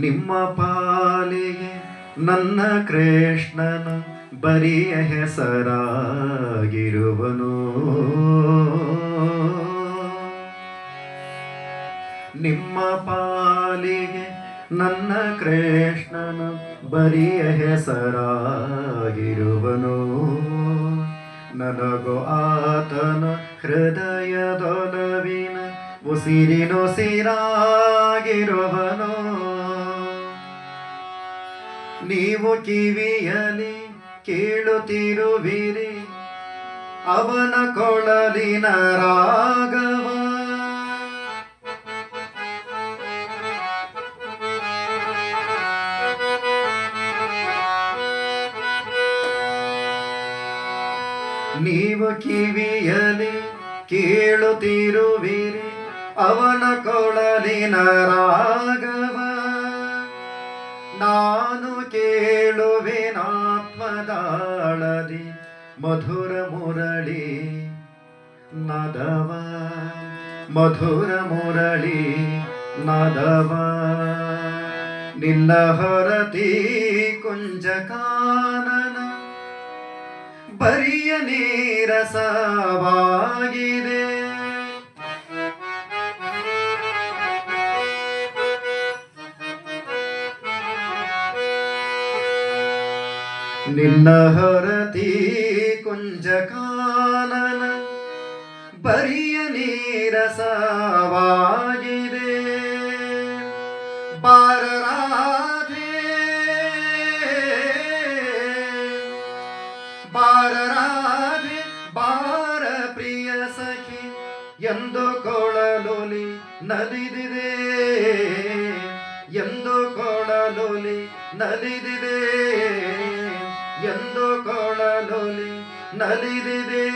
ನಿಮ್ಮ ಪಾಲಿಗೆ ನನ್ನ ಕೃಷ್ಣನು ಬರಿಯ ಹೆಸರಾಗಿರುವನು. ನಿಮ್ಮ ಪಾಲಿಗೆ ನನ್ನ ಕೃಷ್ಣನು ಬರಿಯ ಹೆಸರಾಗಿರುವನು. ನನಗೋ ಆತನ ಹೃದಯದೊಲವಿನ ಉಸಿರಿನೊಸಿರಾಗಿರುವನು. ನೀವು ಕಿವಿಯಲಿ ಕೇಳುತ್ತಿರುವಿರಿ. ಅವನ ಕೊಳಲಿನ ರಾಗವ. ನೀವು ಕಿವಿಯಲಿ ಕೇಳುತ್ತಿರುವಿರಿ. ಅವನ ಕೊಳಲಿನ ರಾಗವ. ನಾನು ಕೇಳುವೆನಾತ್ಮದಾಳದಿ ಮಧುರ ಮುರಳಿ ನದವ ಮಧುರ ಮುರಳಿ ನದವ. ನಿನ್ನ ಹೊರತಿ ಕುಂಜಕಾನನ ಬರಿಯ ನೀರಸವಾಗಿದೆ. ನಿನ್ನ ಹೊರತಿ ಕುಂಜಕಾನನ ಬರಿಯ ನೀರಸವಾಗಿದೆ. ಬಾರರಾಧೆ ಬಾರರಾಧೆ, ಬಾರ ಪ್ರಿಯ ಸಖಿ, ಎಂದು ಕೊಳಲೊಲಿ ನಲಿದಿದೆ. ಎಂದು ಕೊಳಲೊಲಿ ನಲಿದಿದೆ. ಎಂದು ಕೊಳಲೊಲಿ ನಲಿದಿದೆ.